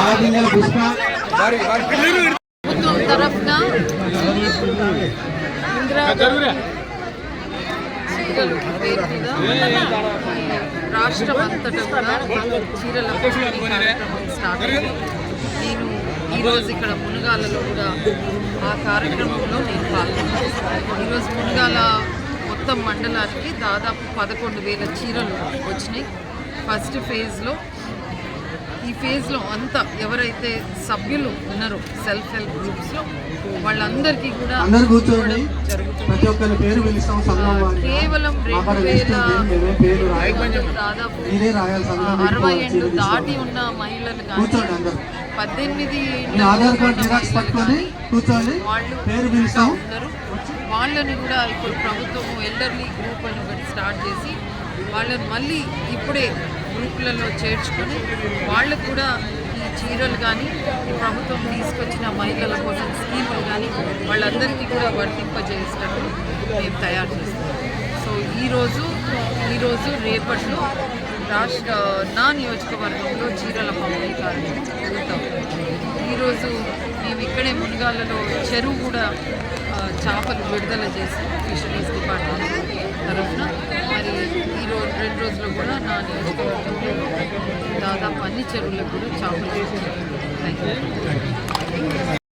ఆదిన్య పుష్ప ప్రభుత్వం తరఫున చీరలు రాష్ట్రం అంతటా కూడా చీరల కార్యక్రమం స్టార్ట్ అయింది నేను ఈరోజు ఇక్కడ మునగాలలో కూడా ఆ కార్యక్రమంలో నేను పాల్గొన్నాను ఈరోజు మునగాల మొత్తం మండలానికి దాదాపు పదకొండు వేల చీరలు వచ్చినాయి. ఫస్ట్ ఫేజ్లో ఈ ఫేజ్లో అంతా ఎవరైతే సభ్యులు ఉన్నారో సెల్ఫ్ హెల్ప్ గ్రూప్స్లో వాళ్ళందరికీ కూడా జరుగుతుంది. కేవలం రెండు వేల. దాదాపు అరవై ఏళ్ళు దాటి. ఉన్న మహిళలు కానీ పద్దెనిమిది వాళ్ళు ఉన్నారు వాళ్ళని కూడా ఇప్పుడు ప్రభుత్వం ఎల్డర్లీ గ్రూప్ అని ఒకటి స్టార్ట్ చేసి వాళ్ళని మళ్ళీ ఇప్పుడే గ్రూపులలో చేర్చుకొని వాళ్ళకు కూడా ఈ చీరలు కానీ ఈ ప్రభుత్వం తీసుకొచ్చిన మహిళల కోసం స్కీములు కానీ వాళ్ళందరికీ కూడా వర్తింపజేసేటట్టు మేము తయారు చేస్తాం సో ఈరోజు ఈరోజు రేపట్లో రాష్ట్ర నా నియోజకవర్గంలో చీరల పంపిణీ కార్యక్రమం జరుగుతాం ఈరోజు మేము ఇక్కడే మునగాలలో చెరువు కూడా చేపలు విడుదల చేసి ఫిషరీస్ డిపార్ట్మెంట్ తరఫున రెండు రోజులు కూడా నా నియోజకవర్గంలో దాదాపు అన్ని చెరువులకు కూడా చేపలు థ్యాంక్ యూ